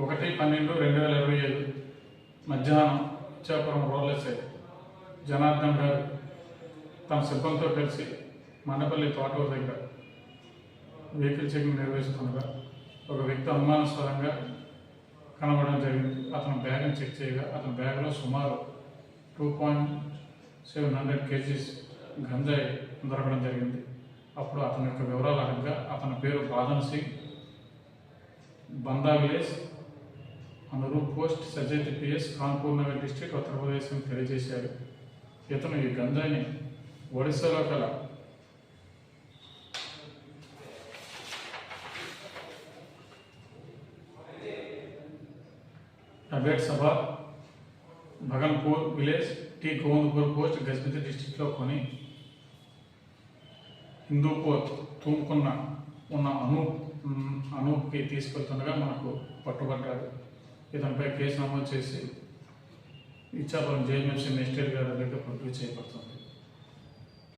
ఒకటి పన్నెండు రెండు వేల ఇరవై ఐదు మధ్యాహ్నం ఇచ్చాపురం రోడ్లెస్ఐ జనార్దన్ గారు తన సిబ్బందితో కలిసి మండపల్లి తోటూరు దగ్గర వెహికల్ చెకింగ్ నిర్వహిస్తుండగా ఒక వ్యక్తి అనుమానాస్పదంగా కనబడడం జరిగింది. అతను బ్యాగ్ని చెక్ చేయగా అతని బ్యాగ్లో సుమారు two point seven hundred kgs గంజాయి దొరకడం జరిగింది. అప్పుడు అతని యొక్క వివరాల అడగగా అతని పేరు Badan Singh Banda village Anurup post Sajay PS Kanpur Nagar district Uttar Pradesh అని తెలియజేశారు. ఇతను ఈ గంధాన్ని ఒడిశాలో గల అబేట్ సభ Bhaganpur village T Govindpur post Gajapati డిస్టిక్లో కొని హిందూపూర్ తూముకున్న ఉన్న అనూప్ అనూప్కి తీసుకెళ్తుండగా మనకు పట్టుబడ్డాడు. ఇతనిపై కేసు నమోదు చేసి ఇచ్చాపురం జేఎంఎంసీ మెజిస్ట్రేట్ గారి దగ్గర పంపిణీ చేయబడుతుంది.